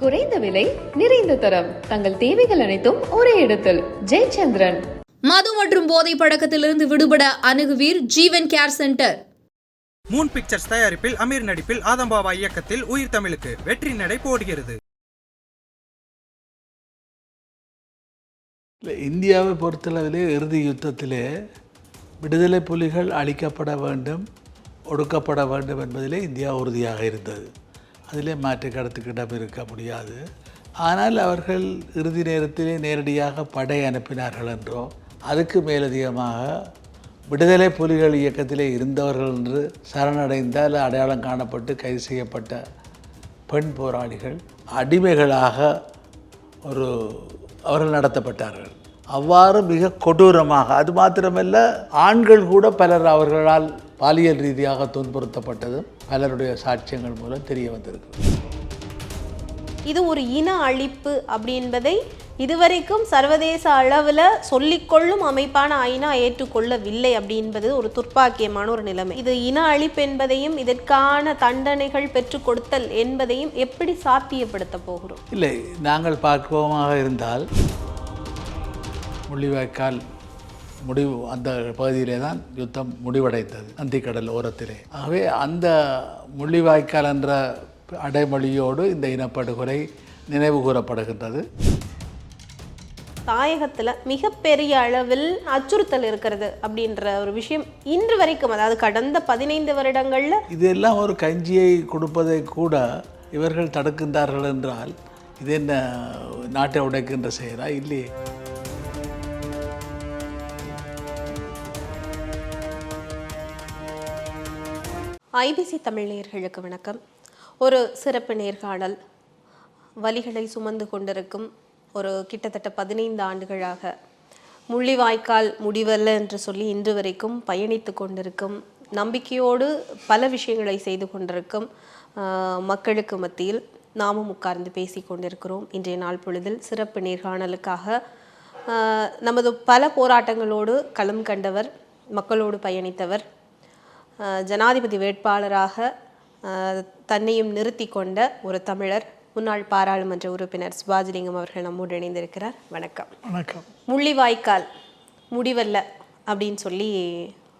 குறைந்த விலை நிறைந்த தரம். தங்கள் தேவைகள் அனைத்தும் ஒரே இடத்தில். ஜெயச்சந்திரன். மது மற்றும் போதை பழக்கத்திலிருந்து விடுபட அணுகுவீர் Jeevan care centre. Moon pictures தயாரிப்பில் அமீர் நடிப்பில் ஆதம்பாபா இயக்கத்தில் உயிர் தமிழுக்கு வெற்றி நடை போடுகிறது. இந்தியாவை பொறுத்தளவிலே இறுதி யுத்தத்திலே விடுதலை புலிகள் அழிக்கப்பட வேண்டும் ஒடுக்கப்பட வேண்டும் என்பதிலே இந்தியா உறுதியாக இருந்தது. அதிலே மாற்று கடத்துக்கிடம் இருக்க முடியாது. ஆனால் அவர்கள் இறுதி நேரத்திலே நேரடியாக படை அனுப்பினார்கள் என்றோ அதுக்கு மேலதிகமாக விடுதலை புலிகள் இயக்கத்திலே இருந்தவர்கள் என்று சரணடைந்தால் அடையாளம் காணப்பட்டு கைது செய்யப்பட்ட பெண் போராளிகள் அடிமைகளாக ஒரு அவர்கள் நடத்தப்பட்டார்கள். அவ்வாறு மிக கொடூரமாக அது மாத்திரமல்ல ஆண்கள் கூட பலர் அவர்களால் பாலியல் ரீதியாக துன்புறுத்தப்பட்டதும் பலருடைய சாட்சியங்கள் மூலம் தெரிய வந்திருக்கு இது ஒரு இன அழிப்பு அப்படின்பதை இதுவரைக்கும் சர்வதேச அளவில் சொல்லிக்கொள்ளும் அமைப்பான ஐநா ஏற்றுக்கொள்ளவில்லை அப்படின்பது ஒரு துர்ப்பாக்கியமான ஒரு நிலைமை. இது இன அழிப்பு என்பதையும் இதற்கான தண்டனைகள் பெற்றுக் கொடுத்தல் என்பதையும் எப்படி சாத்தியப்படுத்த போகிறோம்? இல்லை நாங்கள் பார்ப்போமாக இருந்தால் முள்ளிவாய்க்கால் முடிவு அந்த பகுதியிலே தான் யுத்தம் முடிவடைந்தது நந்திக்கடல் ஓரத்திலே. ஆகவே அந்த முள்ளிவாய்க்கால் என்ற அடைமொழியோடு இந்த இனப்படுகொலை நினைவு கூறப்படுகின்றது. தாயகத்தில் மிகப்பெரிய அளவில் அச்சுறுத்தல் இருக்கிறது அப்படின்ற ஒரு விஷயம் இன்று வரைக்கும் அதாவது கடந்த பதினைந்து வருடங்களில் இதெல்லாம் ஒரு கஞ்சியை கொடுப்பதை கூட இவர்கள் தடுக்கின்றார்கள் என்றால் இது என்ன நாட்டை உடைக்கின்ற செயலா? இல்லையே. ஐபிசி தமிழ் நேயர்களுக்கு வணக்கம். ஒரு சிறப்பு நேர்காணல். வலிகளை சுமந்து கொண்டிருக்கும் ஒரு கிட்டத்தட்ட பதினைந்து ஆண்டுகளாக முள்ளிவாய்க்கால் முடிவல்ல என்று சொல்லி இன்று வரைக்கும் பயணித்து கொண்டிருக்கும் நம்பிக்கையோடு பல விஷயங்களை செய்து கொண்டிருக்கும் மக்களுக்கு மத்தியில் நாமும் உட்கார்ந்து பேசி கொண்டிருக்கிறோம். இன்றைய நாள் பொழுதில் சிறப்பு நேர்காணலுக்காக நமது பல போராட்டங்களோடு களம் கண்டவர் மக்களோடு பயணித்தவர் ஜனாதிபதி வேட்பாளராக தன்னையும் நிறுத்தி கொண்ட ஒரு தமிழர் முன்னாள் பாராளுமன்ற உறுப்பினர் சிவாஜிலிங்கம் அவர்கள் நம்மோடு இணைந்திருக்கிறார். வணக்கம். வணக்கம். முள்ளிவாய்க்கால் முடிவல்ல அப்படின்னு சொல்லி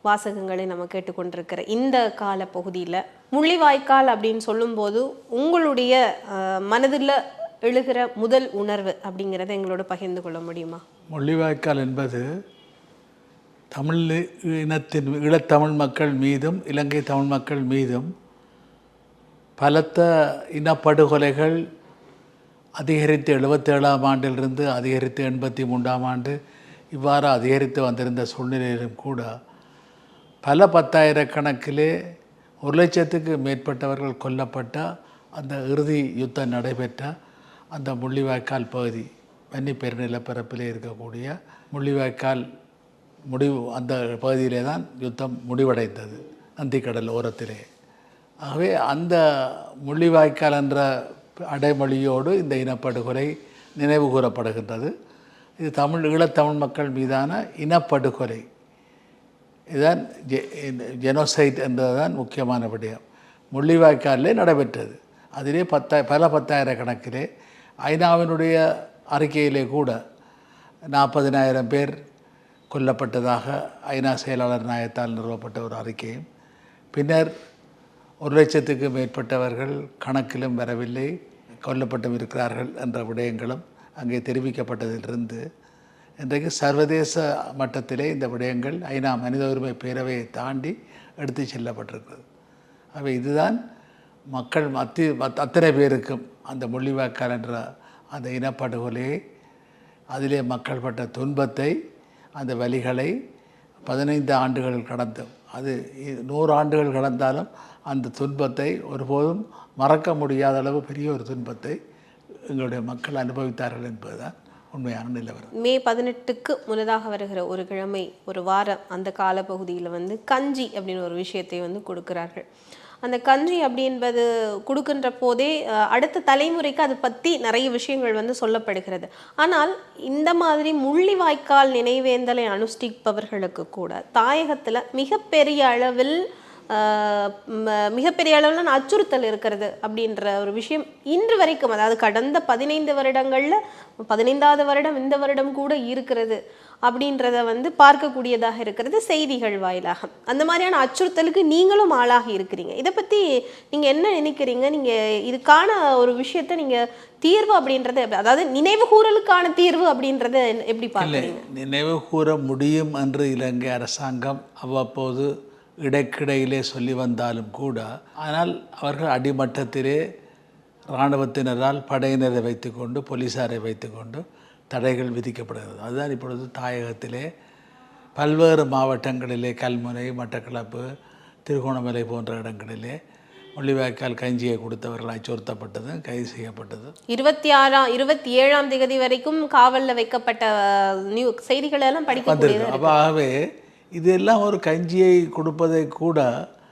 வாசகங்களை நம்ம கேட்டுக்கொண்டிருக்கிற இந்த கால பகுதியில் முள்ளிவாய்க்கால் அப்படின்னு சொல்லும்போது உங்களுடைய மனதில் எழுகிற முதல் உணர்வு அப்படிங்கிறத எங்களோட பகிர்ந்து கொள்ள முடியுமா? முள்ளிவாய்க்கால் என்பது தமிழ் இனத்தின் ஈழத்தமிழ் மக்கள் மீதும் இலங்கை தமிழ் மக்கள் மீதும் பலத்த இனப்படுகொலைகள் அதிகரித்து எழுபத்தேழாம் ஆண்டிலிருந்து அதிகரித்து எண்பத்தி மூன்றாம் ஆண்டு இவ்வாறு அதிகரித்து வந்திருந்த சூழ்நிலையிலும் கூட பல பத்தாயிரக்கணக்கிலே ஒரு லட்சத்துக்கு மேற்பட்டவர்கள் கொல்லப்பட்ட அந்த இறுதி யுத்தம் நடைபெற்ற அந்த முள்ளிவாய்க்கால் பகுதி வன்னி பெருநிலப்பரப்பிலே இருக்கக்கூடிய முள்ளிவாய்க்கால் முடிவு அந்த பகுதியிலே தான் யுத்தம் முடிவடைந்தது நந்திக்கடல் ஓரத்திலே. ஆகவே அந்த முள்ளிவாய்க்கால் என்ற அடைமொழியோடு இந்த இனப்படுகொலை நினைவு கூறப்படுகின்றது இது தமிழ் ஈழத்தமிழ் மக்கள் மீதான இனப்படுகொலை. இதுதான் ஜெ ஜெனோசைட் என்றதுதான் முக்கியமான விடயம். முள்ளிவாய்க்காலிலே நடைபெற்றது. அதிலே பத்தா பல பத்தாயிரக்கணக்கிலே ஐநாவினுடைய அறிக்கையிலே கூட நாற்பதினாயிரம் பேர் கொல்லப்பட்டதாக ஐநா செயலாளர் நாயத்தால் நிறுவப்பட்ட ஒரு அறிக்கையும் பின்னர் ஒரு லட்சத்துக்கு மேற்பட்டவர்கள் கணக்கிலும் வரவில்லை கொல்லப்பட்டும் இருக்கிறார்கள் என்ற விடயங்களும் அங்கே தெரிவிக்கப்பட்டதிலிருந்து இன்றைக்கு சர்வதேச மட்டத்திலே இந்த விடயங்கள் ஐநா மனித உரிமை பேரவையை தாண்டி எடுத்து செல்லப்பட்டிருக்கிறது. அவை இதுதான் மக்கள் மத்தி மத் அத்தனை பேருக்கும் அந்த முள்ளிவாய்க்கால் என்ற அந்த இனப்படுகொலையை அதிலே மக்கள் பட்ட துன்பத்தை அந்த வலிகளை பதினைந்து ஆண்டுகள் கடந்தும் அது நூறு ஆண்டுகள் கடந்தாலும் அந்த துன்பத்தை ஒருபோதும் மறக்க முடியாத அளவு பெரிய ஒரு துன்பத்தை எங்களுடைய மக்கள் அனுபவித்தார்கள் என்பதுதான் உண்மையான நிலவரம். மே பதினெட்டுக்கு முன்னதாக வருகிற ஒரு கிழமை ஒரு வாரம் அந்த காலப்பகுதியில் வந்து கஞ்சி அப்படின்னு ஒரு விஷயத்தை வந்து கொடுக்கிறார்கள். அந்த கன்றி அப்படின்பது கொடுக்கின்ற போதே அடுத்த தலைமுறைக்கு அதை பற்றி நிறைய விஷயங்கள் வந்து சொல்லப்படுகிறது. ஆனால் இந்த மாதிரி முள்ளிவாய்க்கால் நினைவேந்தலை அனுஷ்டிப்பவர்களுக்கு கூட தாயகத்தில் மிகப்பெரிய அளவில் மிகப்பெரிய அளவிலான அச்சுறுத்தல் இருக்கிறது அப்படின்ற ஒரு விஷயம் இன்று வரைக்கும் அதாவது கடந்த பதினைந்து வருடங்கள்ல பதினைந்தாவது வருடம் இந்த வருடம் கூட இருக்கிறது அப்படின்றத வந்து பார்க்கக்கூடியதாக இருக்கிறது செய்திகள் வாயிலாக. அந்த மாதிரியான அச்சுறுத்தலுக்கு நீங்களும் ஆளாகி இருக்கிறீங்க. இதை பத்தி நீங்க என்ன நினைக்கிறீங்க? நீங்க இதுக்கான ஒரு விஷயத்த நீங்க தீர்வு அப்படின்றத அதாவது நினைவு கூறலுக்கான தீர்வு அப்படின்றத எப்படி பார்க்குறீங்க? நினைவு கூற முடியும் என்று இலங்கை அரசாங்கம் அவ்வப்போது இடைக்கிடையிலே சொல்லி வந்தாலும் கூட ஆனால் அவர்கள் அடிமட்டத்திலே இராணுவத்தினரால் படையினரை வைத்துக்கொண்டு போலீஸாரை வைத்துக்கொண்டு தடைகள் விதிக்கப்படுகிறது. அதுதான் இப்பொழுது தாயகத்திலே பல்வேறு மாவட்டங்களிலே கல்முனை மட்டக்களப்பு திருகோணமலை போன்ற இடங்களிலே முள்ளிவாய்க்கால் கஞ்சியை கொடுத்தவர்கள் அச்சுறுத்தப்பட்டது கைது செய்யப்பட்டது. இருபத்தி ஆறாம் இருபத்தி ஏழாம் தேதி வரைக்கும் காவல்ல வைக்கப்பட்ட நியூ செய்திகள் எல்லாம் படிக்கக்கூடியது வந்திருக்கு. அப்போ ஆகவே இதெல்லாம் ஒரு கஞ்சியை கொடுப்பதை கூட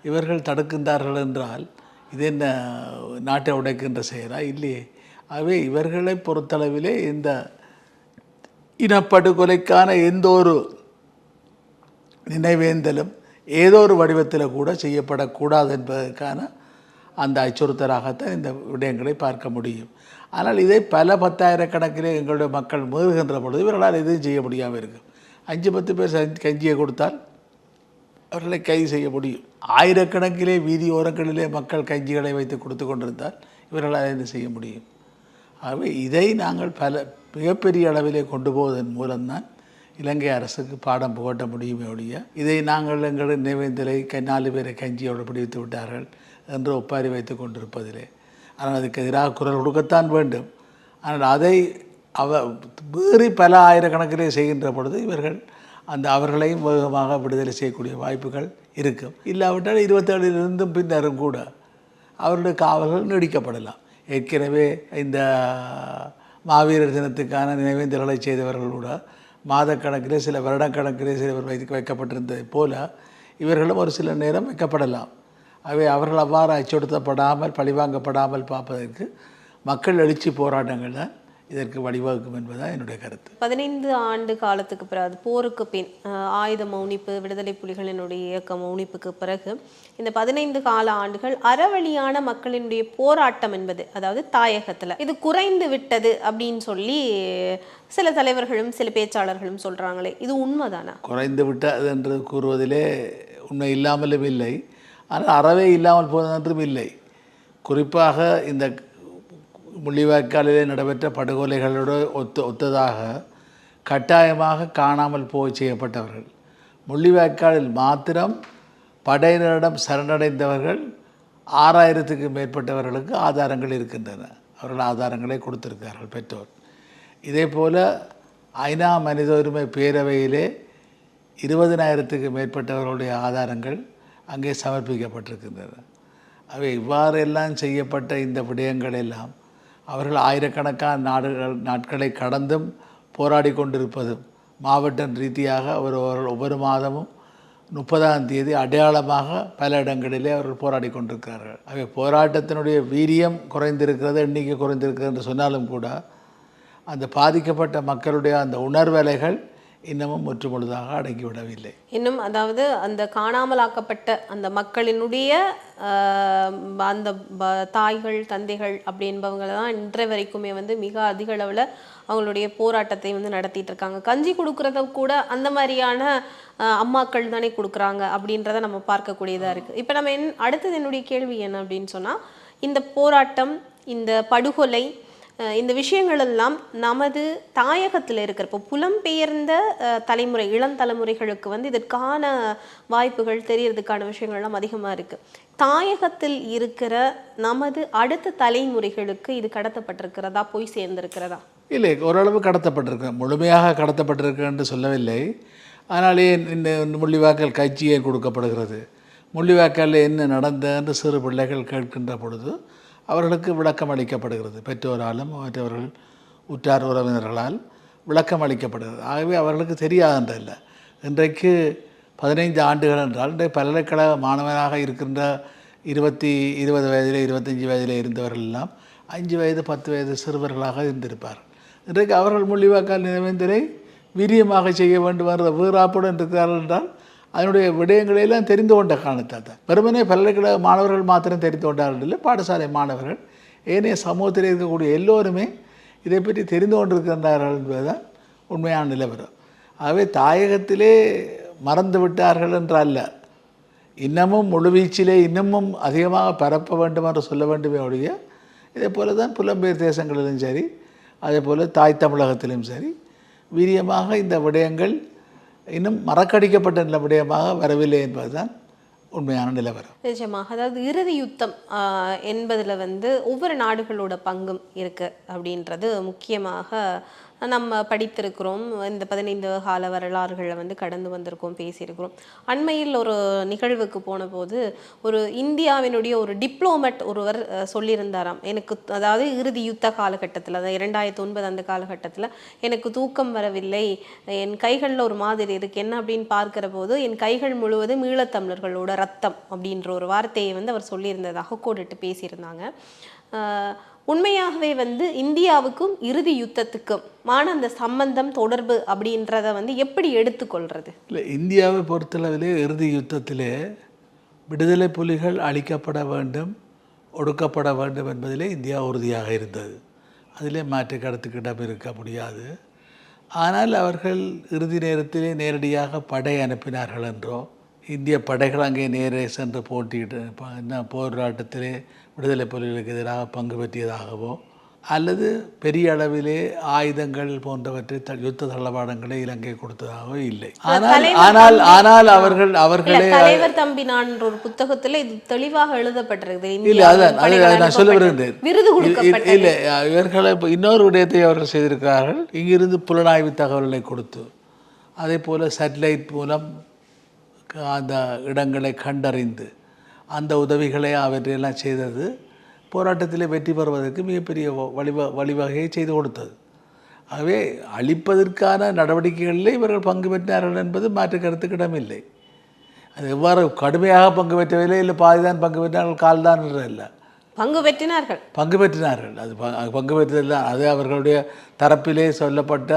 இவர்கள் தடுக்கின்றார்கள் என்றால் இது என்ன நாட்டை உடைக்கின்ற செயலா? இல்லையே. ஆகவே இவர்களை பொறுத்தளவிலே இந்த இனப்படுகொலைக்கான எந்த ஒரு நினைவேந்தலும் ஏதோ ஒரு வடிவத்தில் கூட செய்யப்படக்கூடாது என்பதற்கான அந்த அச்சுறுத்தலாகத்தான் இந்த விடயங்களை பார்க்க முடியும். ஆனால் இதை பல பத்தாயிரக்கணக்கிலே எங்களுடைய மக்கள் மீறுகின்ற பொழுது இவர்களால் எதுவும் செய்ய முடியாமல் இருக்கும் அஞ்சு பத்து பேர் கஞ்சியை கொடுத்தால் அவர்களை கைது செய்ய முடியும். ஆயிரக்கணக்கிலே வீதி ஓரங்களிலே மக்கள் கஞ்சிகளை வைத்து கொடுத்து கொண்டிருந்தால் இவர்களால் என்ன செய்ய முடியும்? ஆகவே இதை நாங்கள் பல மிகப்பெரிய அளவிலே கொண்டு போவதன் மூலம்தான் இலங்கை அரசுக்கு பாடம் புகட்ட முடியுமே ஒழிய இதை நாங்கள் எங்கள் நினைவேந்தலை நாலு பேரை கஞ்சியோடு பிடித்து விட்டார்கள் என்று ஒப்பாரி வைத்து கொண்டிருப்பதிலே. ஆனால் அதுக்கு எதிராக குரல் கொடுக்கத்தான் வேண்டும். ஆனால் அதை அவ மீறி பல ஆயிரக்கணக்கிலே செய்கின்ற பொழுது இவர்கள் அந்த அவர்களையும் வேகமாக விடுதலை செய்யக்கூடிய வாய்ப்புகள் இருக்கும் இல்லாவிட்டால் இருபத்தேழிலிருந்தும் பின்னரும் கூட அவருடைய காவல்கள் நீடிக்கப்படலாம். ஏற்கனவே இந்த மாவீரர் தினத்துக்கான நினைவேந்தல்களை செய்தவர்கள் கூட மாதக்கணக்கிலே சில வருடக்கணக்கிலே சிலவர் வைத்து வைக்கப்பட்டிருந்ததைப் போல இவர்களும் ஒரு சில நேரம் வைக்கப்படலாம். அவை அவர்கள் அவ்வாறு அச்சுறுத்தப்படாமல் பழிவாங்கப்படாமல் பார்ப்பதற்கு மக்கள் எழுச்சி போராட்டங்கள் தான் இதற்கு வழிவகுக்கும் என்பதுதான் என்னுடைய கருத்து. பதினைந்து ஆண்டு காலத்துக்கு பிறகு போருக்கு பின் ஆயுத மௌனிப்பு விடுதலை புலிகளினுடைய இயக்க மௌனிப்புக்கு பிறகு இந்த பதினைந்து கால ஆண்டுகள் அறவழியான மக்களினுடைய போராட்டம் என்பது அதாவது தாயகத்துல. இது குறைந்து விட்டது அப்படின்னு சொல்லி சில தலைவர்களும் சில பேச்சாளர்களும் சொல்றாங்களே இது உண்மைதானா? குறைந்து விட்டது என்று கூறுவதிலே உண்மை இல்லாமலும் இல்லை. ஆனால் அறவே இல்லாமல் போவதென்றும் இல்லை. குறிப்பாக இந்த முள்ளிவாய்க்காலிலே நடைபெற்ற படுகொலைகளோடு ஒத்து ஒத்ததாக கட்டாயமாக காணாமல் போய் செய்யப்பட்டவர்கள். முள்ளிவாய்க்காலில் மாத்திரம் படையினரிடம் சரணடைந்தவர்கள் ஆறாயிரத்துக்கு மேற்பட்டவர்களுக்கு ஆதாரங்கள் இருக்கின்றன. அவர்கள் ஆதாரங்களை கொடுத்திருக்கிறார்கள் பெற்றோர். இதே போல் ஐநா மனித உரிமை பேரவையிலே இருபதினாயிரத்துக்கு மேற்பட்டவர்களுடைய ஆதாரங்கள் அங்கே சமர்ப்பிக்கப்பட்டிருக்கின்றன. அவை இவ்வாறெல்லாம் செய்யப்பட்ட இந்த விடயங்கள் எல்லாம் அவர்கள் ஆயிரக்கணக்கான நாடுகள் நாட்களை கடந்தும் போராடி கொண்டிருப்பதும் மாவட்ட ரீதியாக அவர் ஒரு- ஒவ்வொரு மாதமும் முப்பதாம் தேதி அடையாளமாக பல இடங்களிலே அவர்கள் போராடி கொண்டிருக்கிறார்கள். அவை போராட்டத்தினுடைய வீரியம் குறைந்திருக்கிறது எண்ணிக்கை குறைந்திருக்கிறது என்று சொன்னாலும் கூட அந்த பாதிக்கப்பட்ட மக்களுடைய அந்த உணர்வலைகள் இன்னமும் முற்றுமுழுதாக அடங்கிவிடவில்லை. இன்னும் அதாவது அந்த காணாமலாக்கப்பட்ட அந்த மக்களினுடைய அந்த ப- தாய்கள் தந்தைகள் அப்படி என்பவங்க தான் இன்றைய வரைக்குமே வந்து மிக அதிக அளவில் அவங்களுடைய போராட்டத்தை வந்து நடத்திட்டு இருக்காங்க. கஞ்சி கொடுக்கறத கூட அந்த மாதிரியான அம்மாக்கள் தானே கொடுக்குறாங்க அப்படின்றத நம்ம பார்க்கக்கூடியதாக இருக்குது இப்போ நம்ம என் அடுத்தது என்னுடைய கேள்வி என்ன அப்படின்னு சொன்னால் இந்த போராட்டம் இந்த படுகொலை இந்த விஷயங்களெல்லாம் நமது தாயகத்தில் இருக்கிற இப்போ புலம்பெயர்ந்த தலைமுறை இளம் தலைமுறைகளுக்கு வந்து இதற்கான வாய்ப்புகள் தெரியறதுக்கான விஷயங்கள்லாம் அதிகமாக இருக்குது தாயகத்தில் இருக்கிற நமது அடுத்த தலைமுறைகளுக்கு இது கடத்தப்பட்டிருக்கிறதா? போய் சேர்ந்திருக்கிறதா? இல்லை ஓரளவு கடத்தப்பட்டிருக்கு. முழுமையாக கடத்தப்பட்டிருக்கு என்று சொல்லவில்லை. ஆனால் ஏன் இந்த முள்ளிவாக்கல் கட்சியே கொடுக்கப்படுகிறது. முள்ளிவாக்கலில் என்ன நடந்த என்று சிறு பிள்ளைகள் கேட்கின்ற பொழுது அவர்களுக்கு விளக்கம் அளிக்கப்படுகிறது. பெற்றோராலும் மற்றவர்கள் உற்றார் உறவினர்களால் விளக்கம் அளிக்கப்படுகிறது. ஆகவே அவர்களுக்கு தெரியாதன்றல்ல. இன்றைக்கு பதினைந்து ஆண்டுகள் என்றால் இன்றைக்கு பல்கலைக்கழக மாணவனாக இருக்கின்ற இருபத்தி இருபது வயதில் இருபத்தஞ்சி வயதில் இருந்தவர்கள் எல்லாம் அஞ்சு வயது பத்து வயது சிறுவர்களாக இருந்திருப்பார் இன்றைக்கு அவர்கள் முள்ளிவாக்கால் நினைவேந்தலை வீரியமாக செய்ய வேண்டும் என்ற வீராப்புடன் இருக்கிறார்கள் என்றால் அதனுடைய விடயங்களையெல்லாம் தெரிந்து கொண்ட காரணத்தால் தான். வெறுமனே பல்கலைக்கழக மாணவர்கள் மாத்திரம் தெரிந்து கொண்டார்கள் இல்லை பாடசாலை மாணவர்கள் ஏனைய சமூகத்தில் இருக்கக்கூடிய எல்லோருமே இதை பற்றி தெரிந்து கொண்டிருக்கின்றார்கள் என்பதுதான் உண்மையான நிலவரம். ஆகவே தாயகத்திலே மறந்து விட்டார்கள் என்ற அல்ல. இன்னமும் முழுவீச்சிலே இன்னமும் அதிகமாக பரப்ப வேண்டும் என்று சொல்ல வேண்டுமே ஒழிய இதே போல தான் புலம்பெயர் தேசங்களிலும் சரி அதே போல் தாய் தமிழகத்திலும் சரி வீரியமாக இந்த விடயங்கள் இன்னும் மறக்கடிக்கப்பட்ட நிலவிடயமாக வரவில்லை என்பதுதான் உண்மையான நிலவரம் நிஜமாக அதாவது இறுதி யுத்தம் என்பதில் வந்து ஒவ்வொரு நாடுகளோட பங்கும் இருக்குது அப்படின்றது முக்கியமாக நம்ம படித்திருக்கிறோம். இந்த பதினைந்து கால வரலாறுகளை வந்து கடந்து வந்திருக்கோம் பேசியிருக்கிறோம். அண்மையில் ஒரு நிகழ்வுக்கு போன போது ஒரு இந்தியாவினுடைய ஒரு டிப்ளோமேட் ஒருவர் சொல்லியிருந்தாராம். எனக்கு அதாவது இறுதி யுத்த காலகட்டத்தில் அதாவது இரண்டாயிரத்தி ஒன்பது அந்த காலகட்டத்தில் எனக்கு தூக்கம் வரவில்லை. என் கைகளில் ஒரு மாதிரி இருக்கு என்ன அப்படின்னு பார்க்கிற போது என் கைகள் முழுவதும் ஈழத்தமிழர்களோட ரத்தம் அப்படின்ற ஒரு வார்த்தையை வந்து அவர் சொல்லியிருந்ததாக கோடிட்டு பேசியிருந்தாங்க. உண்மையாகவே வந்து இந்தியாவுக்கும் இறுதி யுத்தத்துக்கும் மான அந்த சம்பந்தம் தொடர்பு அப்படின்றத வந்து எப்படி எடுத்துக்கொள்றது? இல்லை இந்தியாவை பொறுத்தளவிலே இறுதி யுத்தத்திலே விடுதலை புலிகள் அழிக்கப்பட வேண்டும் ஒடுக்கப்பட வேண்டும் என்பதிலே இந்தியா உறுதியாக இருந்தது. அதிலே மாற்று கடத்துக்கிடம் இருக்க முடியாது. ஆனால் அவர்கள் இறுதி நேரத்திலே நேரடியாக படை அனுப்பினார்கள் என்றோ இந்திய படைகள் அங்கே நேரே சென்று போட்டியிட்டு என்ன போராட்டத்திலே விடுதலை புலிகளுக்கு எதிராக பங்கு பெற்றியதாகவோ அல்லது பெரிய அளவிலே ஆயுதங்கள் போன்றவற்றை யுத்த தளவாடங்களை இலங்கை கொடுத்ததாகவோ இல்லை. ஆனால் ஆனால் ஆனால் அவர்கள் அவர்களே தலைவர் தம்பி நான் ஒரு புத்தகத்துல இது தெளிவாக எழுதப்பட்டிருக்குது. இல்லை அதான் அது நான் சொல்ல. வருகின்றேன் விருது இல்லை இவர்களை இன்னொரு விடயத்தை அவர்கள் செய்திருக்கிறார்கள். இங்கிருந்து புலனாய்வு தகவல்களை கொடுத்து அதே போல் சேட்டலைட் மூலம் அந்த இடங்களை கண்டறிந்து அந்த உதவிகளை அவற்றையெல்லாம் செய்தது போராட்டத்தில் வெற்றி பெறுவதற்கு மிகப்பெரிய வ- வழிவ வழிவகையை செய்து கொடுத்தது. ஆகவே அழிப்பதற்கான நடவடிக்கைகளில் இவர்கள் பங்கு பெற்றார்கள் என்பது மாற்று கருத்துக்கிடமில்லை. அது எவ்வாறு கடுமையாக பங்கு பெற்றவில்லை இல்லை பாதிதான் பங்கு பெற்றார்கள் கால்தான் இல்லை. பங்கு பெற்றினார்கள். பங்கு பெற்றினார்கள். அது பங்கு பெற்றதில்லை. அது அவர்களுடைய தரப்பிலே சொல்லப்பட்ட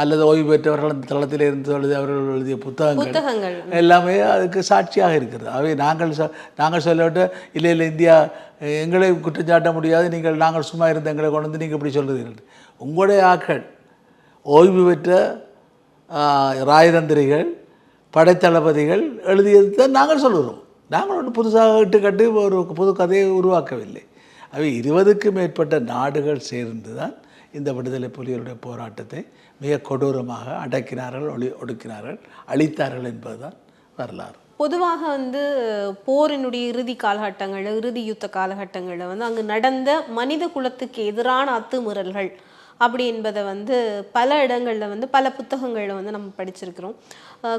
அல்லது ஓய்வு பெற்றவர்கள் அந்த தளத்திலே இருந்து எழுதி அவர்கள் எழுதிய புத்தகங்கள் புத்தகங்கள். எல்லாமே அதுக்கு சாட்சியாக இருக்கிறது. அவை நாங்கள் சொ நாங்கள் சொல்லவிட்டு இல்லை இல்லை இந்தியா எங்களை குற்றம் சாட்ட முடியாது. நீங்கள் நாங்கள் சும்மா இருந்த எங்களை கொண்டு வந்து நீங்கள் இப்படி சொல்கிறீர்கள் உங்களுடைய ஆக்கள் ஓய்வு பெற்ற ராயதந்திரிகள் படைத்தளபதிகள் எழுதியது தான் நாங்கள் சொல்கிறோம் நாங்கள் ஒன்று புதுசாக இட்டு கட்டி ஒரு புது கதையை உருவாக்கவில்லை. அவை இருபதுக்கும் மேற்பட்ட நாடுகள் சேர்ந்து தான் இந்த விடுதலை புலிகளுடைய போராட்டத்தை மிக கொடூரமாக அடக்கினார்கள் ஒளி ஒடுக்கினார்கள் அழித்தார்கள் என்பதுதான் வரலாறு. பொதுவாக வந்து போரினுடைய இறுதி காலகட்டங்களில் இறுதி யுத்த காலகட்டங்களில் வந்து அங்கு நடந்த மனித குலத்துக்கு எதிரான அத்துமீறல்கள் அப்படி என்பதை வந்து பல இடங்களில் வந்து பல புத்தகங்களில் வந்து நம்ம படிச்சிருக்கிறோம்.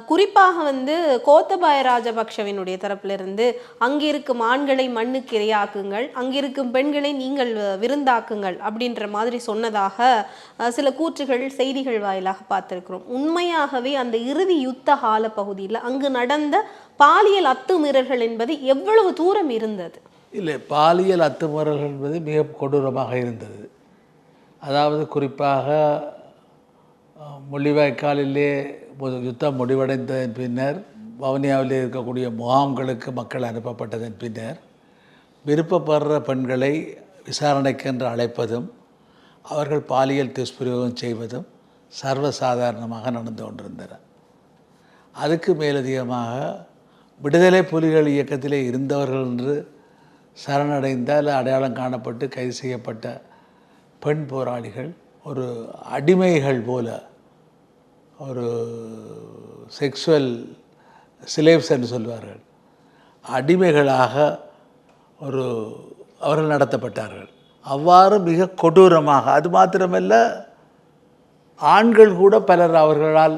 குறிப்பாக வந்து கோத்தபாய ராஜபக்ஷவினுடைய தரப்பிலிருந்து அங்கிருக்கும் ஆண்களை மண்ணுக்கு இரையாக்குங்கள் அங்கிருக்கும் பெண்களை நீங்கள் விருந்தாக்குங்கள் அப்படின்ற மாதிரி சொன்னதாக சில கூற்றுகள் செய்திகள் வாயிலாக பார்த்திருக்கிறோம். உண்மையாகவே அந்த இறுதி யுத்த கால பகுதியில் அங்கு நடந்த பாலியல் அத்துமீறல்கள் என்பது எவ்வளவு தூரம் இருந்தது? இல்லை பாலியல் அத்துமீறல்கள் என்பது மிக கொடூரமாக இருந்தது. அதாவது குறிப்பாக முள்ளிவாய்க்காலிலே யுத்தம் முடிவடைந்ததன் பின்னர் வவுனியாவிலே இருக்கக்கூடிய முகாம்களுக்கு மக்கள் அனுப்பப்பட்டதன் பின்னர் விருப்பப்படுற பெண்களை விசாரணைக்கென்று அழைப்பதும் அவர்கள் பாலியல் துஷ்பிரயோகம் செய்வதும் சர்வசாதாரணமாக நடந்து கொண்டிருந்தன. அதுக்கு மேலதிகமாக விடுதலை புலிகள் இயக்கத்திலே இருந்தவர்கள் என்று சரணடைந்த அல்ல அடையாளம் காணப்பட்டு கைது செய்யப்பட்ட பெண் போராளிகள் ஒரு அடிமைகள் போல ஒரு செக்ஸுவல் சிலேவ்ஸ் என்று சொல்வார்கள். அடிமைகளாக ஒரு அவர்கள் நடத்தப்பட்டார்கள். அவ்வாறு மிக கொடூரமாக அது மாத்திரமல்ல ஆண்கள் கூட பலர் அவர்களால்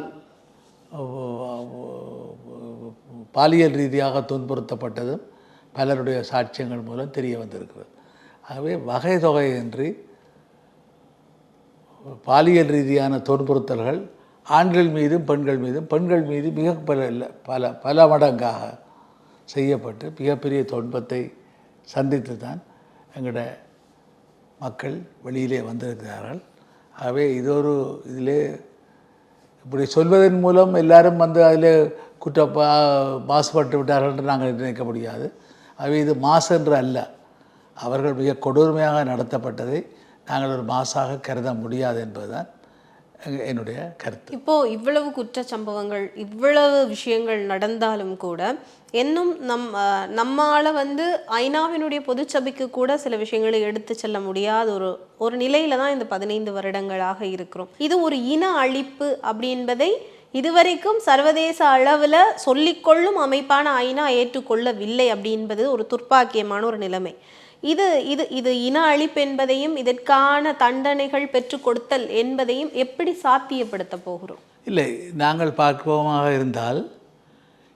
பாலியல் ரீதியாக துன்புறுத்தப்பட்டதும் பலருடைய சாட்சியங்கள் மூலம் தெரிய வந்திருக்கிறது. ஆகவே வகை தொகையின்றி பாலியல் ரீதியான துன்புறுத்தல்கள் ஆண்கள் மீதும் பெண்கள் மீதும் பெண்கள் மீது மிக பல பல பல மடங்காக செய்யப்பட்டு மிகப்பெரிய துன்பத்தை சந்தித்து தான் எங்களோட மக்கள் வெளியிலே வந்திருக்கிறார்கள். ஆகவே இது ஒரு இதிலே இப்படி சொல்வதன் மூலம் எல்லாரும் வந்து அதில் குற்ற பா- மாசுபட்டு விட்டார்கள் என்று நாங்கள் நினைக்க முடியாது. அவை இது மாசு என்று அல்ல. அவர்கள் மிக கொடூரமையாக நடத்தப்பட்டதை நாங்கள் ஒரு மாசாக கருத முடியாது என்பதுதான் என்னுடைய கருத்து. இப்போ இவ்வளவு குற்ற சம்பவங்கள் இவ்வளவு விஷயங்கள் நடந்தாலும் கூட இன்னும் நம் நம்மால் வந்து ஐநாவினுடைய பொதுச்சபைக்கு கூட சில விஷயங்களை எடுத்து செல்ல முடியாத ஒரு ஒரு நிலையில தான் இந்த பதினைந்து வருடங்களாக இருக்கிறோம். இது ஒரு இன அழிப்பு அப்படி என்பதை இதுவரைக்கும் சர்வதேச அளவில் சொல்லிக்கொள்ளும் அமைப்பான ஐநா ஏற்றுக்கொள்ளவில்லை அப்படின்பது ஒரு துர்ப்பாக்கியமான ஒரு நிலைமை. இது இது இது இன அழிப்பு என்பதையும் இதற்கான தண்டனைகள் பெற்றுக் கொடுத்தல் என்பதையும் எப்படி சாத்தியப்படுத்த போகிறோம்? இல்லை நாங்கள் பார்ப்போமாக இருந்தால்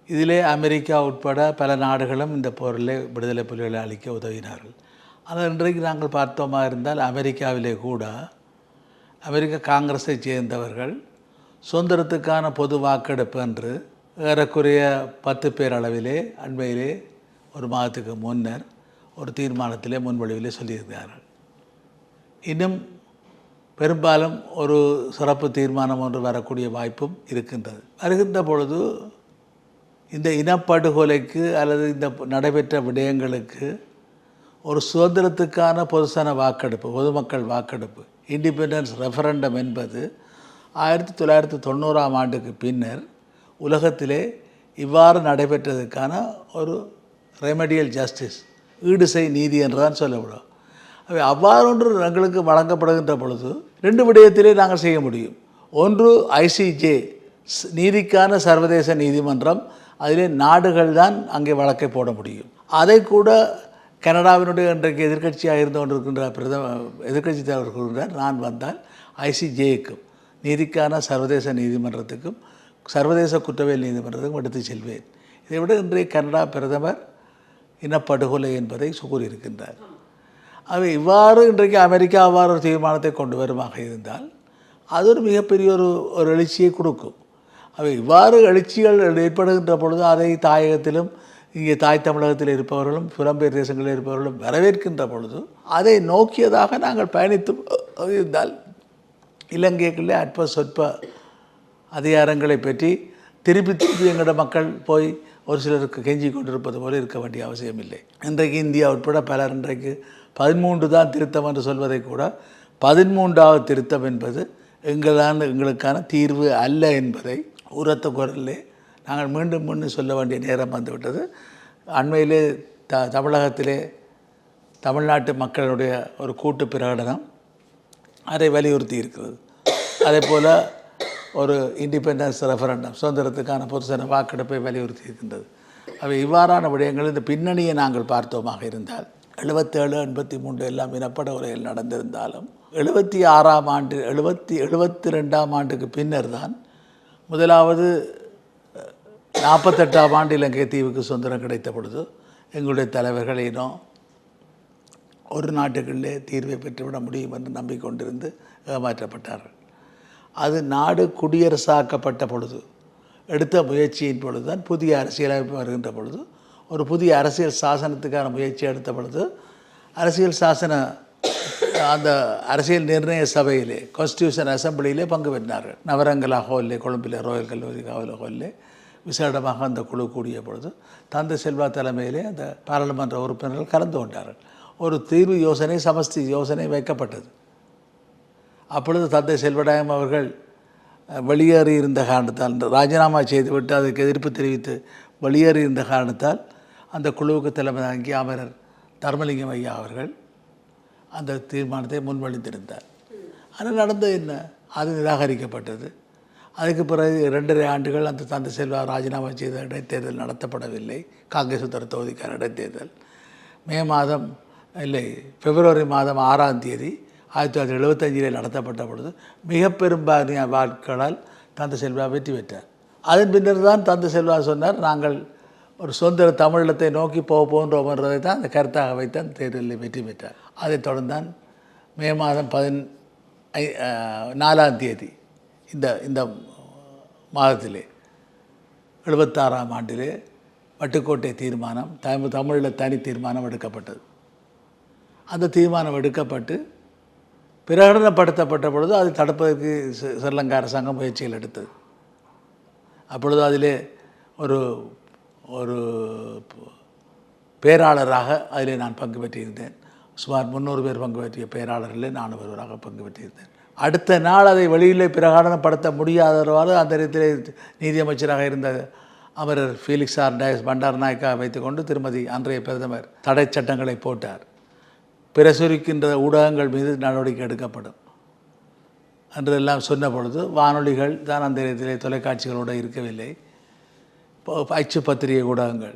இதிலே அமெரிக்கா உட்பட பல நாடுகளும் இந்த போரில் விடுதலை புலிகளை அளிக்க உதவினார்கள். ஆனால் இன்றைக்கு நாங்கள் பார்த்தோமா இருந்தால் அமெரிக்காவிலே கூட அமெரிக்க காங்கிரஸை சேர்ந்தவர்கள் சுதந்திரத்துக்கான பொது வாக்கெடுப்பு என்று ஏறக்குறைய பத்து பேர் அளவிலே அண்மையிலே ஒரு மாதத்துக்கு முன்னர் ஒரு தீர்மானத்திலே முன்வழிவிலே சொல்லியிருக்கிறார்கள். இன்னும் பெரும்பாலும் ஒரு சிறப்பு தீர்மானம் ஒன்று வரக்கூடிய வாய்ப்பும் இருக்கின்றது. வருகின்ற பொழுது இந்த இனப்படுகொலைக்கு அல்லது இந்த நடைபெற்ற விடயங்களுக்கு ஒரு சுதந்திரத்துக்கான பொதுசன வாக்கெடுப்பு பொதுமக்கள் வாக்கெடுப்பு இண்டிபெண்டன்ஸ் ரெஃபரண்டம் என்பது ஆயிரத்தி தொள்ளாயிரத்தி தொண்ணூறாம் ஆண்டுக்கு பின்னர் உலகத்திலே இவ்வாறு நடைபெற்றதுக்கான ஒரு ரெமடியல் ஜஸ்டிஸ் ஈடுசெய் நீதி என்றுதான் சொல்லப்படும் அவை அவ்வாறு ஒன்று எங்களுக்கு வழங்கப்படுகின்ற பொழுது ரெண்டு விடயத்திலே நாங்கள் செய்ய முடியும். ஒன்று ஐசிஜே நீதிக்கான சர்வதேச நீதிமன்றம் அதிலே நாடுகள் தான் அங்கே வழக்கை போட முடியும். அதை கூட கனடாவினுடைய இன்றைக்கு எதிர்க்கட்சியாக இருந்து கொண்டிருக்கின்ற பிரதம எதிர்கட்சி தலைவர் கூறுகிறார் நான் வந்தால் ஐசிஜேக்கும் நீதிக்கான சர்வதேச நீதிமன்றத்துக்கும் சர்வதேச குற்றவியல் நீதிமன்றத்துக்கும் எடுத்து செல்வேன். இதை விட இன்றைய கனடா பிரதமர் இனப்படுகொலை என்பதை கூறியிருக்கின்றார் அவை இவ்வாறு இன்றைக்கு அமெரிக்கா அவ்வாறு ஒரு தீர்மானத்தை கொண்டு வருமாக இருந்தால் அது ஒரு மிகப்பெரிய ஒரு ஒரு எழுச்சியை கொடுக்கும். அவை இவ்வாறு எழுச்சிகள் ஏற்படுகின்ற பொழுது அதை தாயகத்திலும் இங்கே தாய் தமிழகத்தில் இருப்பவர்களும் புலம்பெயர் தேசங்களில் இருப்பவர்களும் வரவேற்கின்ற பொழுது அதை நோக்கியதாக நாங்கள் பயணித்து இருந்தால் இலங்கைக்குள்ளே அற்ப சொற்ப அதிகாரங்களை பற்றி திருப்பி திருப்பி எங்களோட மக்கள் போய் ஒரு சிலருக்கு கெஞ்சி கொண்டிருப்பது போல இருக்க வேண்டிய அவசியம் இல்லை. இன்றைக்கு இந்தியா உட்பட பலர் இன்றைக்கு பதிமூன்று தான் திருத்தம் என்று சொல்வதை கூட பதிமூன்றாவது திருத்தம் என்பது எங்களான எங்களுக்கான தீர்வு அல்ல என்பதை உரத்த குரலிலே நாங்கள் மீண்டும் மீண்டும் சொல்ல வேண்டிய நேரம் வந்துவிட்டது. அண்மையிலே த தமிழகத்திலே தமிழ்நாட்டு மக்களுடைய ஒரு கூட்டு பிரகடனம் அதை வலியுறுத்தி இருக்கிறது. அதே போல் ஒரு இண்டிபெண்டன்ஸ் ரெஃபரண்டம் சுதந்திரத்துக்கான பொதுசன வாக்கெடுப்பை வலியுறுத்தி இருக்கின்றது அவை இவ்வாறான விடயங்கள் இந்த பின்னணியை நாங்கள் பார்த்தோமாக இருந்தால் எழுபத்தேழு எண்பத்தி மூன்று எல்லாம் இனப்படுகொலைகள் நடந்திருந்தாலும் எழுபத்தி ஆறாம் ஆண்டு எழுபத்தி எழுபத்தி ரெண்டாம் ஆண்டுக்கு பின்னர் தான் முதலாவது நாற்பத்தெட்டாம் ஆண்டு இலங்கை தீவுக்கு சுதந்திரம் கிடைத்த பொழுது எங்களுடைய தலைவர்கள் இனம் ஒரு நாட்டுகளிலே தீர்வை பெற்றுவிட முடியும் என்று நம்பிக்கொண்டிருந்து ஏமாற்றப்பட்டார்கள். அது நாடு குடியரசாக்கப்பட்ட பொழுது எடுத்த முயற்சியின் பொழுது தான் புதிய அரசியலமைப்பு வருகின்ற பொழுது ஒரு புதிய அரசியல் சாசனத்துக்கான முயற்சி எடுத்த பொழுது அரசியல் சாசன அந்த அரசியல் நிர்ணய சபையிலே கான்ஸ்டியூஷன் அசம்பிளியிலே பங்கு பெற்றார்கள். நவரங்கலா ஹோல்லே கொழும்பில் ரோயல் கல்லூரி காவல ஹோல்லே விசேடமாக அந்த குழு கூடிய பொழுது தந்தை செல்வா தலைமையிலே அந்த பாராளுமன்ற உறுப்பினர்கள் கலந்து கொண்டார்கள். ஒரு தீர்வு யோசனை சமஸ்தி யோசனை வைக்கப்பட்டது. அப்பொழுது தந்தை செல்வடாயம் அவர்கள் வெளியேறி இருந்த காரணத்தால் ராஜினாமா செய்துவிட்டு அதுக்கு எதிர்ப்பு தெரிவித்து வெளியேறி இருந்த காரணத்தால் அந்த குழுவுக்கு தலைமை தாங்கி அமரர் தர்மலிங்கம் ஐயா அவர்கள் அந்த தீர்மானத்தை முன்மொழிந்திருந்தார் ஆனால் நடந்தது என்ன? அது நிராகரிக்கப்பட்டது. அதுக்கு பிறகு இரண்டரை ஆண்டுகள் அந்த தந்தை செல்வா ராஜினாமா செய்த இடைத்தேர்தல் நடத்தப்படவில்லை. காங்கிரஸ் உத்தர தொகுதிக்கான இடைத்தேர்தல். மே மாதம் இல்லை பிப்ரவரி மாதம் ஆறாம் தேதி ஆயிரத்தி தொள்ளாயிரத்தி எழுபத்தஞ்சிலே நடத்தப்பட்ட பொழுது மிக பெரும்பான்மைய வாட்களால் தந்தை செல்வா வெற்றி பெற்றார். அதன் பின்னர் தான் தந்தை செல்வா சொன்னார் நாங்கள் ஒரு சுதந்திர தமிழத்தை நோக்கி போக போன்றோம் என்றதை தான் அந்த கருத்தாக வைத்தான் அந்த தேர்தலில் வெற்றி பெற்றார். அதைத் தொடர்ந்தான் மே மாதம் பதின் ஐ நாலாம் தேதி இந்த இந்த மாதத்திலே எழுபத்தாறாம் ஆண்டிலே வட்டுக்கோட்டை தீர்மானம் தமிழ் தமிழில் தனி தீர்மானம் எடுக்கப்பட்டது. அந்த தீர்மானம் எடுக்கப்பட்டு பிரகடனப்படுத்தப்பட்ட பொழுது அது தடுப்பதற்கு ஸ்ரீ- ஸ்ரீலங்கா அரசாங்கம் முயற்சிகள் எடுத்தது. அப்பொழுது அதிலே ஒரு ஒரு பேராளராக அதிலே நான் பங்கு பெற்றிருந்தேன். சுமார் முந்நூறு பேர் பங்கு பெற்றிய பேராளரில் நானும் ஒருவராக பங்கு பெற்றிருந்தேன். அடுத்த நாள் அதை வெளியிலே பிரகடனப்படுத்த முடியாதவாறு அந்த இடத்திலே நீதியமைச்சராக இருந்த அமரர் ஃபீலிக்ஸ் ஆர் டயஸ் பண்டார் நாயக்கா வைத்துக்கொண்டு திருமதி அன்றைய பிரதமர் தடை சட்டங்களை போட்டார். பிரசுரிக்கின்ற ஊடகங்கள் மீது நடவடிக்கை எடுக்கப்படும். என்றெல்லாம் சொன்ன பொழுது வானொலிகள் தான் அந்த இடத்திலே தொலைக்காட்சிகளோடு இருக்கவில்லை. அச்சு பத்திரிகை ஊடகங்கள்.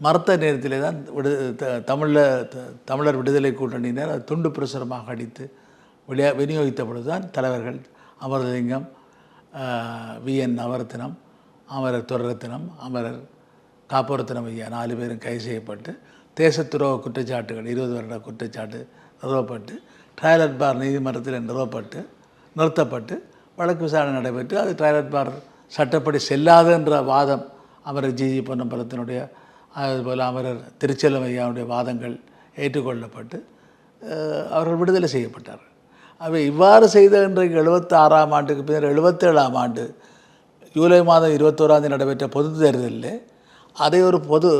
மறுத்த நேரத்திலே தான் விடு த- தமிழில் த- தமிழர் விடுதலை கூட்டணியினர் அதை துண்டு பிரசுரமாக அடித்து விளையா விநியோகித்த பொழுது தான் தலைவர்கள் அமரலிங்கம் வி. என். நவரத்தினம் அமரர் துரரத்தினம் அமரர் காப்புரத்தினம் ஐயா நாலு பேரும் கைது செய்யப்பட்டு தேசத்துரோக குற்றச்சாட்டுகள் இருபது வருட குற்றச்சாட்டு நிறுவப்பட்டு ட்ரையலட் பார் நீதிமன்றத்தில் நிறுவப்பட்டு நிறுத்தப்பட்டு வழக்கு விசாரணை நடைபெற்று அது ட்ரையலட் பார் சட்டப்படி செல்லாது என்ற வாதம் அமரர் ஜிஜி பொன்னம்பலத்தினுடைய அதுபோல் அமரர் திருச்செல்லம் ஐயாவுடைய வாதங்கள் ஏற்றுக்கொள்ளப்பட்டு அவர்கள் விடுதலை செய்யப்பட்டார்கள் அவை இவ்வாறு செய்த இன்றைக்கு எழுபத்தாறாம் ஆண்டுக்கு பின்னர் எழுபத்தேழாம் ஆண்டு ஜூலை மாதம் இருபத்தோராந்தேதி நடைபெற்ற பொது தேர்தலில் அதை ஒரு பொது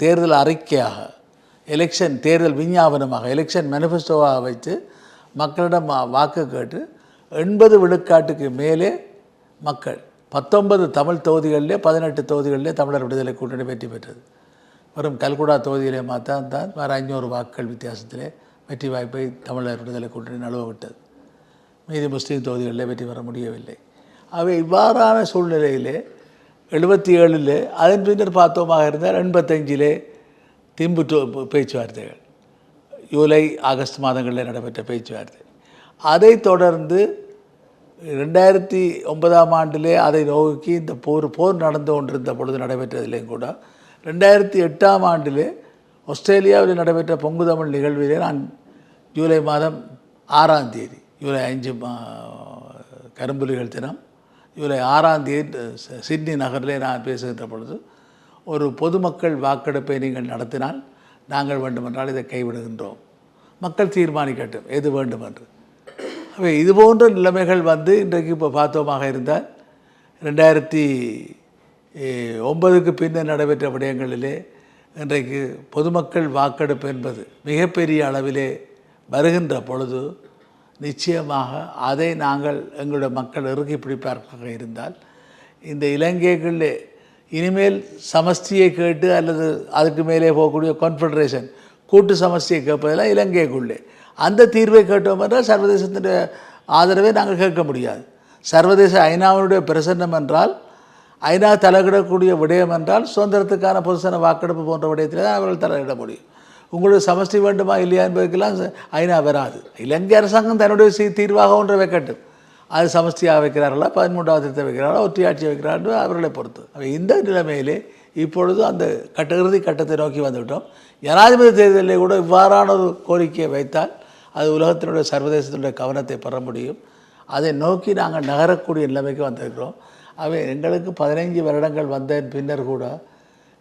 தேர்தல் அறிக்கையாக எலெக்ஷன் தேர்தல் விஞ்ஞாபனமாக எலெக்ஷன் மேனிஃபெஸ்டோவாக வைத்து மக்களிடம் வாக்கு கேட்டு எண்பது விழுக்காட்டுக்கு மேலே மக்கள் பத்தொன்பது தமிழ் தொகுதிகளிலே பதினெட்டு தொகுதிகளிலே தமிழர் விடுதலை கூட்டணி வெற்றி பெற்றது. வெறும் கல்குடா தொகுதியிலே மாத்தான் தான் வேறு ஐநூறு வாக்குகள் வித்தியாசத்திலே வெற்றி வாய்ப்பை தமிழர் விடுதலை கூட்டணி நழுவ விட்டது மீதி முஸ்லீம் தொகுதிகளிலே வெற்றி பெற முடியவில்லை. அவை இவ்வாறான சூழ்நிலையிலே எழுபத்தி ஏழில் அதன் பின்னர் பார்த்தோமாக இருந்தால் எண்பத்தஞ்சிலே திம்புற்று பேச்சுவார்த்தைகள். ஜூலை ஆகஸ்ட் மாதங்களில் நடைபெற்ற பேச்சுவார்த்தை. அதைத் தொடர்ந்து ரெண்டாயிரத்தி ஒன்பதாம் ஆண்டிலே அதை நோக்கி இந்த போர் போர் நடந்து கொண்டிருந்த பொழுது நடைபெற்றதிலேயும் கூட ரெண்டாயிரத்தி எட்டாம் ஆண்டிலே ஆஸ்திரேலியாவில் நடைபெற்ற பொங்கு தமிழ் நிகழ்விலே நான் ஜூலை மாதம் ஆறாம் தேதி ஜூலை அஞ்சு மா- கரும்புலிகள் தினம் ஜூலை ஆறாம் தேதி சிட்னி நகரிலே நான் பேசுகின்ற பொழுது ஒரு பொதுமக்கள் வாக்கெடுப்பை நீங்கள் நடத்தினால் நாங்கள் வேண்டுமென்றால் இதை கைவிடுகின்றோம். மக்கள் தீர்மானிக்கட்டும் எது வேண்டும் என்று அவை இது போன்ற நிலைமைகள் வந்து இன்றைக்கு இப்போ பார்த்தோமாக இருந்தால் ரெண்டாயிரத்தி ஒன்பதுக்கு பின்னர் நடைபெற்ற விடயங்களிலே இன்றைக்கு பொதுமக்கள் வாக்கெடுப்பு என்பது மிகப்பெரிய அளவிலே வருகின்ற பொழுது நிச்சயமாக அதை நாங்கள் எங்களுடைய மக்கள் இறுக்கி பிடிப்பார்களாக இருந்தால் இந்த இலங்கைகளிலே இனிமேல் சமஸ்தியை கேட்டு அல்லது அதுக்கு மேலே போகக்கூடிய கான்ஃபெடரேஷன் கூட்டு சமஸ்தியை கேட்பதெல்லாம் இலங்கைக்குள்ளே. அந்த தீர்வை கேட்டோம் என்றால் சர்வதேசத்தினுடைய ஆதரவை நாங்கள் கேட்க முடியாது. சர்வதேச ஐநாவினுடைய பிரசன்னம் என்றால் ஐநா தலையிடக்கூடிய விடயம் என்றால் சுதந்திரத்துக்கான பொதுசன வாக்கெடுப்பு போன்ற விடயத்தில் தான் அவர்கள் தலையிட முடியும். உங்களுக்கு சமஷ்டி வேண்டுமா இல்லையா என்பதற்கெல்லாம் ஐநா வராது. இலங்கை அரசாங்கம் தன்னுடைய சீ தீர்வாக ஒன்றை வைக்கட்டும். அது சமஸ்தியாக வைக்கிறார்களா பதிமூன்றாவது திருத்தம் வைக்கிறார்களா ஒற்றையாட்சி வைக்கிறார்கள் அவர்களை பொறுத்து. இந்த நிலைமையிலே இப்பொழுது அந்த கட்ட இறுதி கட்டத்தை நோக்கி வந்துவிட்டோம். ஜனாதிபதி தேர்தலில் கூட இவ்வாறான ஒரு கோரிக்கையை வைத்தால் அது உலகத்தினுடைய சர்வதேசத்தினுடைய கவனத்தை பெற முடியும். அதை நோக்கி நாங்கள் நகரக்கூடிய நிலைமைக்கு வந்திருக்கிறோம். அவை எங்களுக்கு பதினைஞ்சு வருடங்கள் வந்த பின்னர் கூட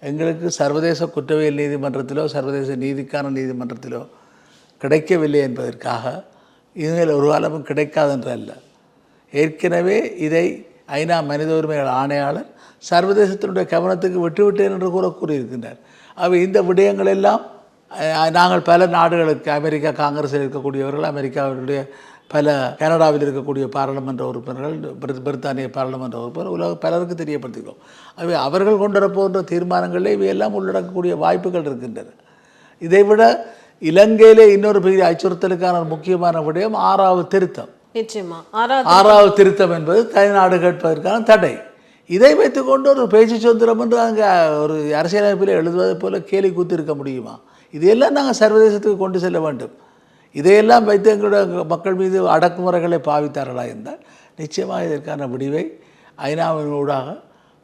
எங்களுக்கு சர்வதேச குற்றவியல் நீதிமன்றத்திலோ சர்வதேச நீதிக்கான நீதிமன்றத்திலோ கிடைக்கவில்லை என்பதற்காக இனிமேல் ஒரு காலமும் கிடைக்காதென்றல்ல. ஏற்கனவே இதை ஐநா மனித உரிமைகள் ஆணையாளர் சர்வதேசத்தினுடைய கவனத்துக்கு விட்டுவிட்டேன் என்று கூட கூறியிருக்கின்றார். அவை இந்த விடயங்கள் எல்லாம் நாங்கள் பல நாடுகளுக்கு அமெரிக்கா காங்கிரஸில் இருக்கக்கூடியவர்கள் அமெரிக்காவினுடைய பல கனடாவில் இருக்கக்கூடிய பாராளுமன்ற உறுப்பினர்கள் பிரித்- பிரித்தானிய பாராளுமன்ற உறுப்பினர் உலக பலருக்கு தெரியப்படுத்திக்கிறோம். அவை அவர்கள் கொண்டு வரப்போன்ற தீர்மானங்களில் இவையெல்லாம் உள்ளடக்கக்கூடிய வாய்ப்புகள் இருக்கின்றன. இதைவிட இலங்கையிலே இன்னொரு பெரிய அச்சுறுத்தலுக்கான முக்கியமான விடயம் ஆறாவது திருத்தம். ஆறாவது திருத்தம். என்பது தனிநாடு கேட்பதற்கான தடை. இதை வைத்துக்கொண்டு ஒரு பேச்சு சுதந்திரம் என்று அங்கே ஒரு அரசியலமைப்பில் எழுதுவதை போல கேலி கூத்து இருக்க முடியுமா? இதையெல்லாம் நாங்கள் சர்வதேசத்துக்கு கொண்டு செல்ல வேண்டும். இதையெல்லாம் வைத்து எங்களுடைய மக்கள் மீது அடக்குமுறைகளை பாவித்தார்களா என்றால் நிச்சயமாக இதற்கான முடிவை ஐநாவினூடாக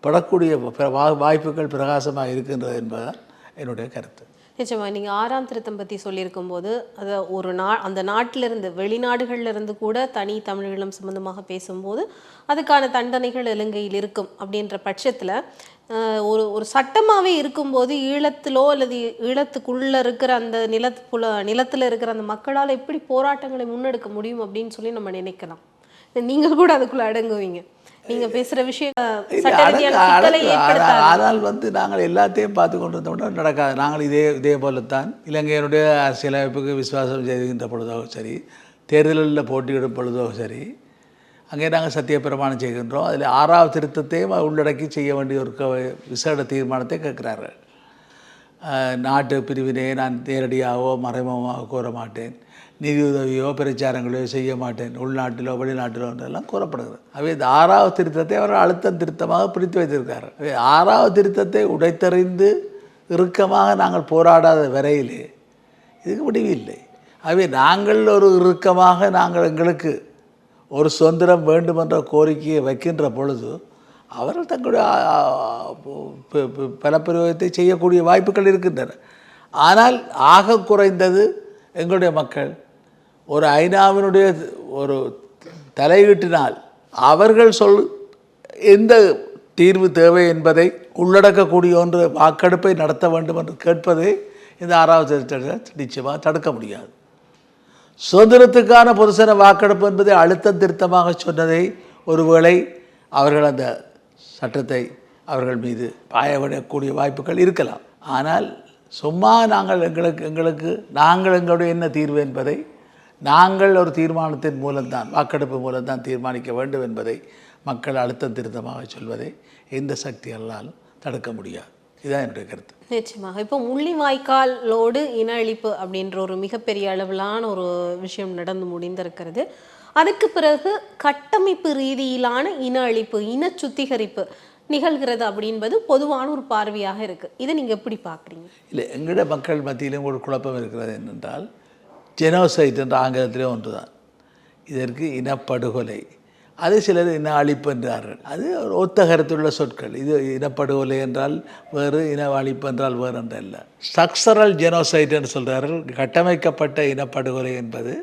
படக்கூடிய வா- வாய்ப்புகள் பிரகாசமாக இருக்கின்றது என்பதுதான் என்னுடைய கருத்து. நிச்சயமாக நீங்கள் ஆறாம் திருத்தம் பற்றி சொல்லியிருக்கும் போது அதை ஒரு நா அந்த நாட்டிலிருந்து வெளிநாடுகளில் இருந்து கூட தனி தமிழீழம் சம்பந்தமாக பேசும்போது அதுக்கான தண்டனைகள் இலங்கையில் இருக்கும் அப்படின்ற பட்சத்தில் ஒரு ஒரு சட்டமாகவே இருக்கும்போது ஈழத்திலோ அல்லது ஈழத்துக்குள்ளே இருக்கிற அந்த நிலப்புல நிலத்தில் இருக்கிற அந்த மக்களால் எப்படி போராட்டங்களை முன்னெடுக்க முடியும் அப்படின்னு சொல்லி நம்ம நினைக்கலாம். நீங்கள் கூட அதுக்குள்ள அடங்குவீங்க. நீங்க பேசுற விஷயம் ஆனால் வந்து நாங்கள் எல்லாத்தையும் பார்த்து கொண்டு இருந்தோம்னா நடக்காது. நாங்கள் இதே இதே போலத்தான் இலங்கையினுடைய அரசியலமைப்புக்கு விசுவாசம் செய்கின்ற பொழுதோ சரி தேர்தலில் போட்டியிடும் பொழுதோ சரி அங்கே நாங்கள் சத்திய பிரமாணம் செய்கின்றோம். அதில் ஆறாவது திருத்தத்தையும் உள்ளடக்கி செய்ய வேண்டிய ஒரு க- விசேட தீர்மானத்தை கேட்குறாரு நாட்டு பிரிவினையை நான் நேரடியாகவோ மறைமுகமாக கூற மாட்டேன். நிதியுதவியோ பிரச்சாரங்களோ செய்ய மாட்டேன். உள்நாட்டிலோ வெளிநாட்டிலோ என்றெல்லாம் கூறப்படுகிறது. அவை இந்த ஆறாவது திருத்தத்தை அவர் அழுத்தம் திருத்தமாக பிரித்து வைத்திருக்கார் ஆறாவது திருத்தத்தை உடைத்தறிந்து இறுக்கமாக நாங்கள் போராடாத வரையிலே இதுக்கு முடிவு இல்லை அவை நாங்கள் ஒரு இறுக்கமாக நாங்கள் எங்களுக்கு ஒரு சுதந்திரம் வேண்டுமென்ற கோரிக்கையை வைக்கின்ற பொழுது அவர்கள் தங்களுடைய பலப்பிரயோகத்தை செய்யக்கூடிய வாய்ப்புகள் இருக்கின்றன. ஆனால் ஆக குறைந்தது எங்களுடைய மக்கள் ஒரு ஐநாவினுடைய ஒரு தலையீட்டினால் அவர்கள் சொல் எந்த தீர்வு தேவை என்பதை உள்ளடக்கக்கூடிய ஒன்று வாக்கெடுப்பை நடத்த வேண்டும் என்று கேட்பதை இந்த ஆறாவது நிச்சயமாக தடுக்க முடியாது. சுதந்திரத்துக்கான பொதுசன வாக்கெடுப்பு என்பதை அழுத்தம் திருத்தமாக சொன்னதை ஒருவேளை அவர்கள் அந்த சட்டத்தை அவர்கள் மீது பாயவிடக்கூடிய வாய்ப்புகள் இருக்கலாம். ஆனால் சும்மா நாங்கள் எங்களுக்கு எங்களுக்கு நாங்கள் எங்களுடைய என்ன தீர்வு என்பதை நாங்கள் ஒரு தீர்மானத்தின் மூலம்தான் வாக்கெடுப்பு மூலம்தான் தீர்மானிக்க வேண்டும் என்பதை மக்கள் அழுத்தம் திருத்தமாக சொல்வதை எந்த சக்திகளாலும் தடுக்க முடியாது. இதுதான் என்னுடைய கருத்து. நிச்சயமாக. இப்போ முள்ளிவாய்க்காலோடு இன அழிப்பு அப்படின்ற ஒரு மிகப்பெரிய அளவிலான ஒரு விஷயம் நடந்து முடிந்திருக்கிறது. அதுக்கு பிறகு கட்டமைப்பு ரீதியிலான இன அழிப்பு இன சுத்திகரிப்பு நிகழ்கிறது அப்படின்பது பொதுவான ஒரு பார்வையாக இருக்கு. இதை நீங்க எப்படி பார்க்குறீங்க? இல்லை எங்களோட மக்கள் மத்தியிலும் ஒரு குழப்பம் இருக்கிறது என்னென்றால் ஜெனோசைட் என்ற ஆங்கிலத்திலே ஒன்றுதான். இதற்கு இனப்படுகொலை அது சிலர் இன அழிப்பு என்றார்கள். அது ஒரு ஒத்த கருத்துள்ள சொற்கள். இது இனப்படுகொலை என்றால் வேறு இன அழிப்பு என்றால் வேறு என்றல்ல ஸ்ட்ரக்சரல் ஜெனோசைட் என்று சொல்கிறார்கள் கட்டமைக்கப்பட்ட இனப்படுகொலை என்பது.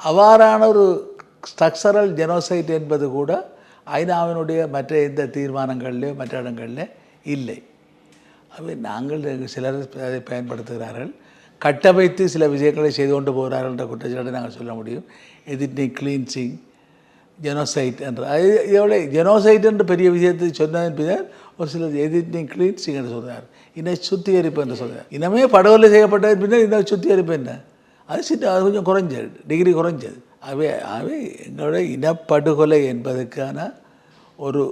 அவ்வாறான ஒரு ஸ்ட்ரக்சரல் ஜெனோசைட் என்பது கூட ஐநாவினுடைய மற்ற எந்த தீர்மானங்கள்லையோ மற்ற இடங்கள்ல இல்லை. அவை நாங்கள் சிலர் அதை பயன்படுத்துகிறார்கள். கட்டமைத்து சில விஷயங்களை செய்து கொண்டு போகிறார்கள் என்ற குற்றச்சாட்டை நாங்கள் சொல்ல முடியும். எதிர்னி கிளீன்சிங் ஜெனோசைட் என்ற. அது எவ்வளோ ஜெனோசைட் என்ற பெரிய விஷயத்தை சொன்னதன் பின்னர் ஒரு சிலர் எதிர்னி கிளீன்சிங் என்று சொல்கிறார் இன சுத்திகரிப்பு என்று சொல்கிறார் இனமே படுகொலை செய்யப்பட்டதன் பின்னர் இன சுத்திகரிப்பு என்ன? அது சின்ன அது கொஞ்சம் குறைஞ்சது. டிகிரி குறைஞ்சது. அவை அவை எங்களுடைய இனப்படுகொலை என்பதற்கான ஒரு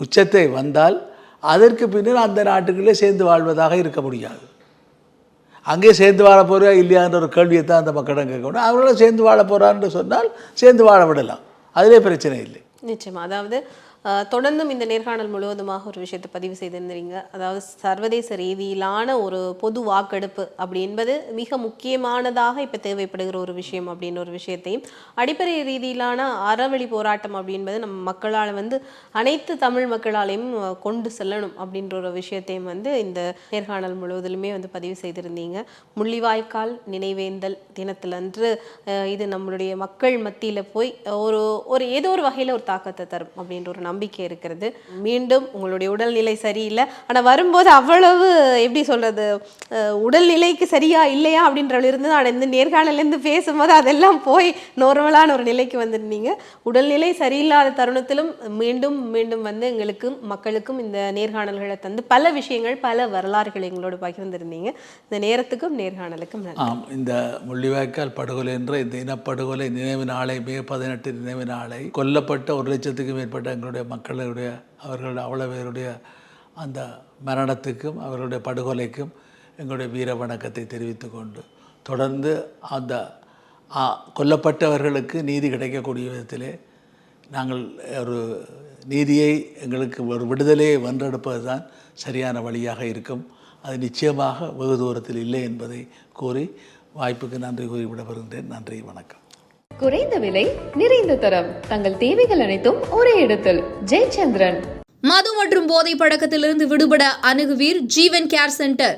உச்சத்தை வந்தால் அதற்கு பின்னர் அந்த நாட்டுகளே சேர்ந்து வாழ்வதாக இருக்க முடியாது. அங்கே சேர்ந்து வாழ போகிறா இல்லையான்ற ஒரு கேள்வியை தான் அந்த மக்களிடம் கேட்கணும். அவர்களும் சேர்ந்து வாழ போகிறான்னு சொன்னால் சேர்ந்து வாழ விடலாம். அதிலே பிரச்சனை இல்லை. நிச்சயமா. அதாவது தொடர்ந்தும் இந்த நேர்காணல் முழுவதுமாக ஒரு விஷயத்தை பதிவு செய்திருந்தீங்க. அதாவது சர்வதேச ரீதியிலான ஒரு பொது வாக்கெடுப்பு அப்படி என்பது மிக முக்கியமானதாக இப்போ தேவைப்படுகிற ஒரு விஷயம் அப்படின்ற ஒரு விஷயத்தையும் அடிப்படை ரீதியிலான அறவழி போராட்டம் அப்படின்பது நம்ம மக்களால் வந்து அனைத்து தமிழ் மக்களாலையும் கொண்டு செல்லணும் அப்படின்ற ஒரு விஷயத்தையும் வந்து இந்த நேர்காணல் முழுவதிலுமே வந்து பதிவு செய்திருந்தீங்க. முள்ளிவாய்க்கால் நினைவேந்தல் தினத்திலன்று இது நம்மளுடைய மக்கள் மத்தியில் போய் ஒரு ஒரு ஏதோ ஒரு வகையில் ஒரு தாக்கத்தை தரும் அப்படின்ற ஒரு நம்பிக்கை இருக்கிறது. மீண்டும் உங்களுடைய உடல்நிலை சரியில்லை. ஆனால் வரும்போது அவ்வளவு எப்படி சொல்றது உடல்நிலைக்கு சரியா இல்லையா அப்படின்ற இருந்து ஆனால் இந்த நேர்காணலேருந்து பேசும்போது அதெல்லாம் போய் நார்மலான ஒரு நிலைக்கு வந்திருந்தீங்க. உடல்நிலை சரியில்லாத தருணத்திலும் மீண்டும் மீண்டும் வந்து எங்களுக்கும் மக்களுக்கும் இந்த நேர்காணல்களை தந்து பல விஷயங்கள் பல வரலாறுகள் எங்களோடு பகிர்ந்திருந்தீங்க இந்த நேரத்துக்கும் நேர்காணலுக்கும் ஆம் இந்த முள்ளிவாய்க்கால் படுகொலை என்ற இந்த இனப்படுகொலை நினைவு நாளை மே பதினெட்டு நினைவு நாளை கொல்லப்பட்ட ஒரு லட்சத்துக்கும் மேற்பட்ட எங்களுடைய மக்களுடைய அவர்களுடைய அவ்வளவு பேருடைய அந்த மரணத்துக்கும் அவர்களுடைய படுகொலைக்கும் எங்களுடைய வீர வணக்கத்தை தெரிவித்து கொண்டு தொடர்ந்து அந்த கொல்லப்பட்டவர்களுக்கு நீதி கிடைக்கக்கூடிய விதத்திலே நாங்கள் ஒரு நீதியை எங்களுக்கு ஒரு விடுதலையை வென்றெடுப்பது தான் சரியான வழியாக இருக்கும். அது நிச்சயமாக வெகு தூரத்தில் இல்லை என்பதை கூறி வாய்ப்புக்கு நன்றி கூறி விடைபெறுகின்றேன் நன்றி வணக்கம். குறைந்த விலை நிறைந்த தரம். தங்கள் தேவைகள் அனைத்தும் ஒரே இடத்தில். ஜெயச்சந்திரன். மது மற்றும் போதை பழக்கத்திலிருந்து விடுபட அணுகுவீர் Jeevan care centre.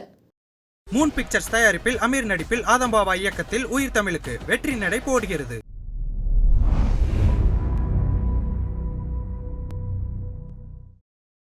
Moon pictures தயாரிப்பில் அமீர் நடிப்பில் ஆதம்பாபா இயக்கத்தில் உயிர் தமிழுக்கு வெற்றி நடை போடுகிறது.